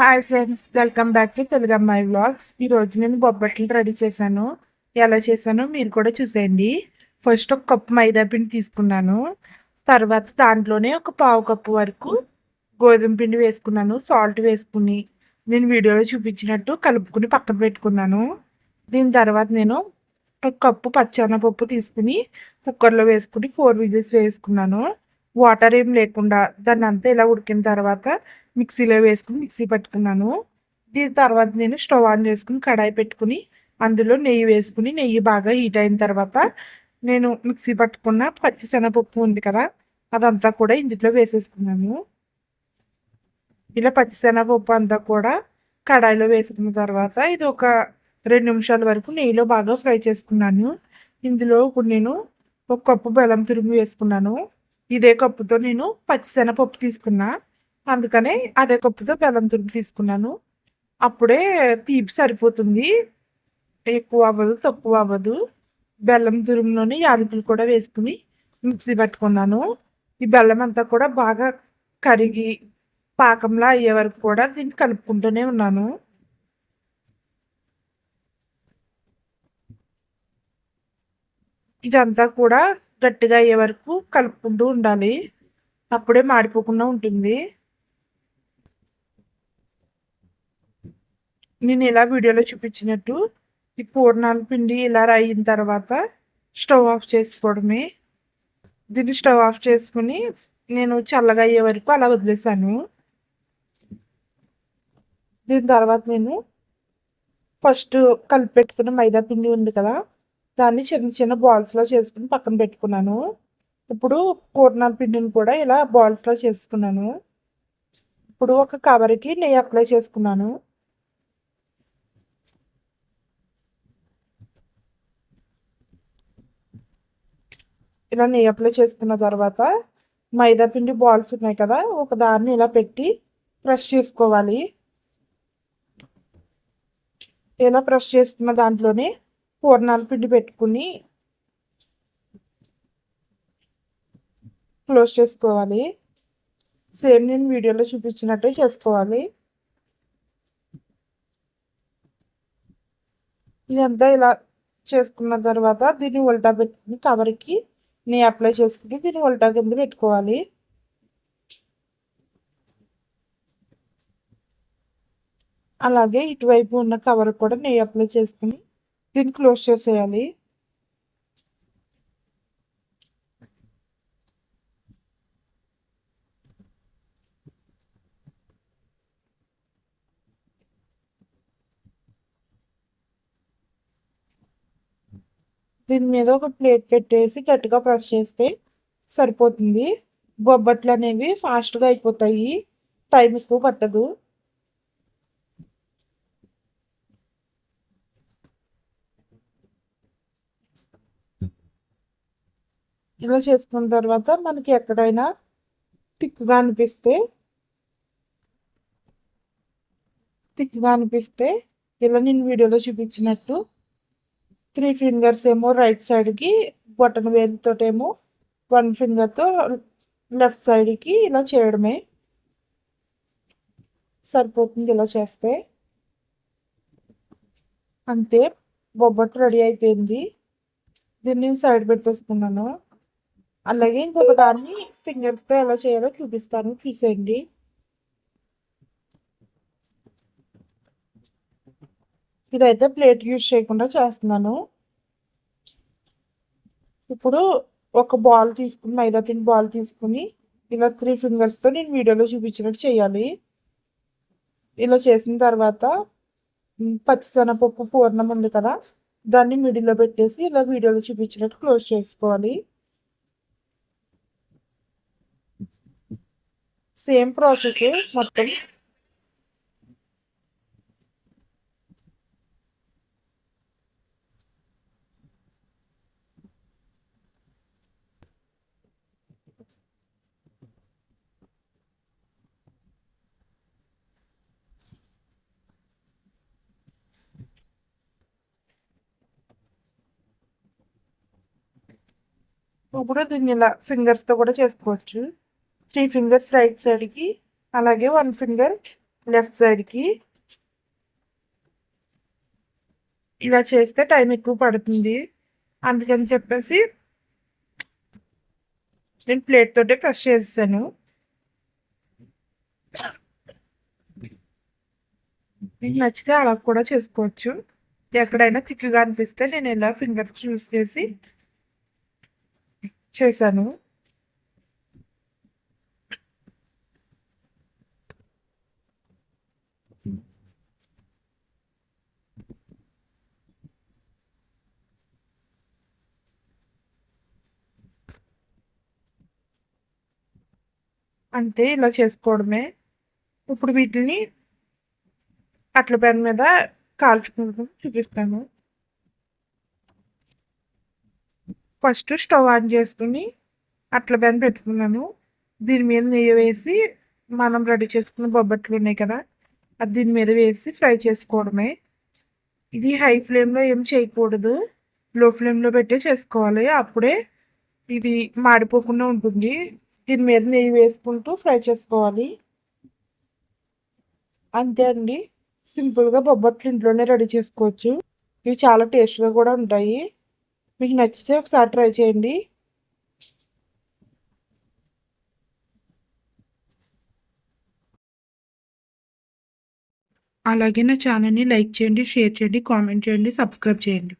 Hi friends welcome back to Telugu అమ్మాయి vlogs ఈరోజు నేను బొబ్బట్లు రెడీ చేశాను. ఎలా చేశానో మీరు కూడా చూసేయండి. ఫస్ట్ ఒక కప్పు మైదా పిండి తీసుకున్నాను. తర్వాత దాంట్లోనే ఒక పావు కప్పు వరకు గోధుమ పిండి వేసుకున్నాను. సాల్ట్ వేసుకుని నేను వీడియోలో చూపించినట్టు కలుపుకుని పక్కన పెట్టుకున్నాను. దీని తర్వాత నేను ఒక కప్పు పచ్చనపప్పు తీసుకుని కుక్కర్లో వేసుకుని ఫోర్ విజిల్స్ వేసుకున్నాను. వాటర్ ఏం లేకుండా దాన్ని అంతా ఇలా ఉడికిన తర్వాత మిక్సీలో వేసుకుని మిక్సీ పట్టుకున్నాను. దీని తర్వాత నేను స్టవ్ ఆన్ చేసుకుని కడాయి పెట్టుకుని అందులో నెయ్యి వేసుకుని నెయ్యి బాగా హీట్ అయిన తర్వాత నేను మిక్సీ పట్టుకున్న పచ్చిశనగపప్పు ఉంది కదా అదంతా కూడా ఇందులో వేసేసుకున్నాను. ఇలా పచ్చిశనగపప్పు అంతా కూడా కడాయిలో వేసుకున్న తర్వాత ఇది ఒక రెండు నిమిషాల వరకు నెయ్యిలో బాగా ఫ్రై చేసుకున్నాను. ఇందులో ఇప్పుడు నేను ఒక కప్పు బెల్లం తురుము వేసుకున్నాను. ఇదే కప్పుతో నేను పచ్చిశనగపప్పు తీసుకున్నా. అందుకనే అదే కప్పుతో బెల్లం తురుము తీసుకున్నాను. అప్పుడే తీపి సరిపోతుంది. ఎక్కువ అవ్వదు తక్కువ అవ్వదు. బెల్లం తురుములోని యాలకులు కూడా వేసుకుని మిక్సీ పట్టుకున్నాను. ఈ బెల్లం అంతా కూడా బాగా కరిగి పాకంలా అయ్యే వరకు కూడా దీన్ని కలుపుకుంటూనే ఉన్నాను. ఇదంతా కూడా గట్టిగా అయ్యే వరకు కలుపుకుంటూ ఉండాలి. అప్పుడే మాడిపోకుండా ఉంటుంది. నేను ఇలా వీడియోలో చూపించినట్టు ఈ పూర్ణాల పిండి ఇలా అయిన తర్వాత స్టవ్ ఆఫ్ చేసుకోవడమే. దీన్ని స్టవ్ ఆఫ్ చేసుకుని నేను చల్లగా అయ్యే వరకు అలా వదిలేసాను. దీని తర్వాత నేను ఫస్ట్ కలిపి పెట్టుకున్న మైదా పిండి ఉంది కదా దాన్ని చిన్న చిన్న బాల్స్లో చేసుకుని పక్కన పెట్టుకున్నాను. ఇప్పుడు కూరనాల పిండిని కూడా ఇలా బాల్స్లో చేసుకున్నాను. ఇప్పుడు ఒక కవర్కి నెయ్యి అప్లై చేసుకున్నాను. ఇలా నెయ్యి అప్లై చేసుకున్న తర్వాత మైదా పిండి బాల్స్ ఉన్నాయి కదా ఒక దాన్ని ఇలా పెట్టి ప్రెస్ చేసుకోవాలి. ఇలా ప్రెస్ చేసుకున్న దాంట్లోనే పూర్ణాల పిండి పెట్టుకుని క్లోజ్ చేసుకోవాలి. సేమ్ నేను వీడియోలో చూపించినట్టే చేసుకోవాలి. ఇదంతా ఇలా చేసుకున్న తర్వాత దీన్ని ఉల్టా పెట్టుకుని కవర్కి నేను అప్లై చేసుకుని దీన్ని ఉల్టా కింద పెట్టుకోవాలి. అలాగే ఇటువైపు ఉన్న కవర్ కూడా నెయ్యి అప్లై చేసుకుని దీన్ని క్లోజ్ చేసేయాలి. దీని మీద ఒక ప్లేట్ పెట్టేసి గట్టిగా ప్రెస్ చేస్తే సరిపోతుంది. బొబ్బట్లు అనేవి ఫాస్ట్గా అయిపోతాయి. టైం ఎక్కువ పట్టదు. ఇలా చేసుకున్న తర్వాత మనకి ఎక్కడైనా తిక్కుగా అనిపిస్తే తిక్కుగా అనిపిస్తే ఇలా నేను వీడియోలో చూపించినట్టు త్రీ ఫింగర్స్ ఏమో రైట్ సైడ్కి బటన్ వేలుతో ఏమో వన్ ఫింగర్తో లెఫ్ట్ సైడ్కి ఇలా చేయడమే. సరిపోతుంది ఇలా చేస్తే. అంతే బొబ్బట్టు రెడీ అయిపోయింది. దీన్ని సైడ్ పెట్టేసుకున్నాను. అలాగే ఇంకొక దాన్ని ఫింగర్స్తో ఎలా చేయాలో చూపిస్తాను. చూసేయండి. ఇదైతే ప్లేట్ యూజ్ చేయకుండా చేస్తున్నాను. ఇప్పుడు ఒక బాల్ తీసుకుని మైదా పిండి బాల్ తీసుకుని ఇలా త్రీ ఫింగర్స్తో నేను వీడియోలో చూపించినట్టు చేయాలి. ఇలా చేసిన తర్వాత పచ్చిసెనపప్పు పూర్ణం ఉంది కదా దాన్ని మిడిల్లో పెట్టేసి ఇలా వీడియోలో చూపించినట్టు క్లోజ్ చేసుకోవాలి. సేమ్ ప్రాసెస్ మొత్తం. ఇప్పుడు దీన్ని ఇలా ఫింగర్స్తో కూడా చేసుకోవచ్చు. త్రీ ఫింగర్స్ రైట్ సైడ్కి అలాగే వన్ ఫింగర్ లెఫ్ట్ సైడ్కి. ఇలా చేస్తే టైం ఎక్కువ పడుతుంది. అందుకని చెప్పేసి నేను ప్లేట్ తోటే ప్రెస్ చేస్తాను. మీకు నచ్చితే అలా కూడా చేసుకోవచ్చు. ఎక్కడైనా థిక్గా అనిపిస్తే నేను ఇలా ఫింగర్స్ యూస్ చేసి చేశాను. అంతే ఇలా చేసుకోవడమే. ఇప్పుడు వీటిని అట్ల పెన్ మీద కాల్చుకుంటాం చూపిస్తాను. ఫస్ట్ స్టవ్ ఆన్ చేసుకుని అట్ల పెన్ పెట్టుకున్నాను. దీని మీద నెయ్యి వేసి మనం రెడీ చేసుకున్న బొబ్బట్లు ఉన్నాయి కదా అది దీని మీద వేసి ఫ్రై చేసుకోవడమే. ఇది హై ఫ్లేమ్లో ఏం చేయకూడదు. లో ఫ్లేమ్లో పెట్టే చేసుకోవాలి. అప్పుడే ఇది మాడిపోకుండా ఉంటుంది. దీని మీద నెయ్యి వేసుకుంటూ ఫ్రై చేసుకోవాలి. అంతే అండి. సింపుల్గా బొబ్బట్లు ఇంట్లోనే రెడీ చేసుకోవచ్చు. ఇవి చాలా టేస్ట్గా కూడా ఉంటాయి. మీకు నచ్చితే ఒకసారి ట్రై చేయండి. అలాగే నా ఛానల్ని లైక్ చేయండి షేర్ చేయండి కామెంట్ చేయండి సబ్స్క్రైబ్ చేయండి.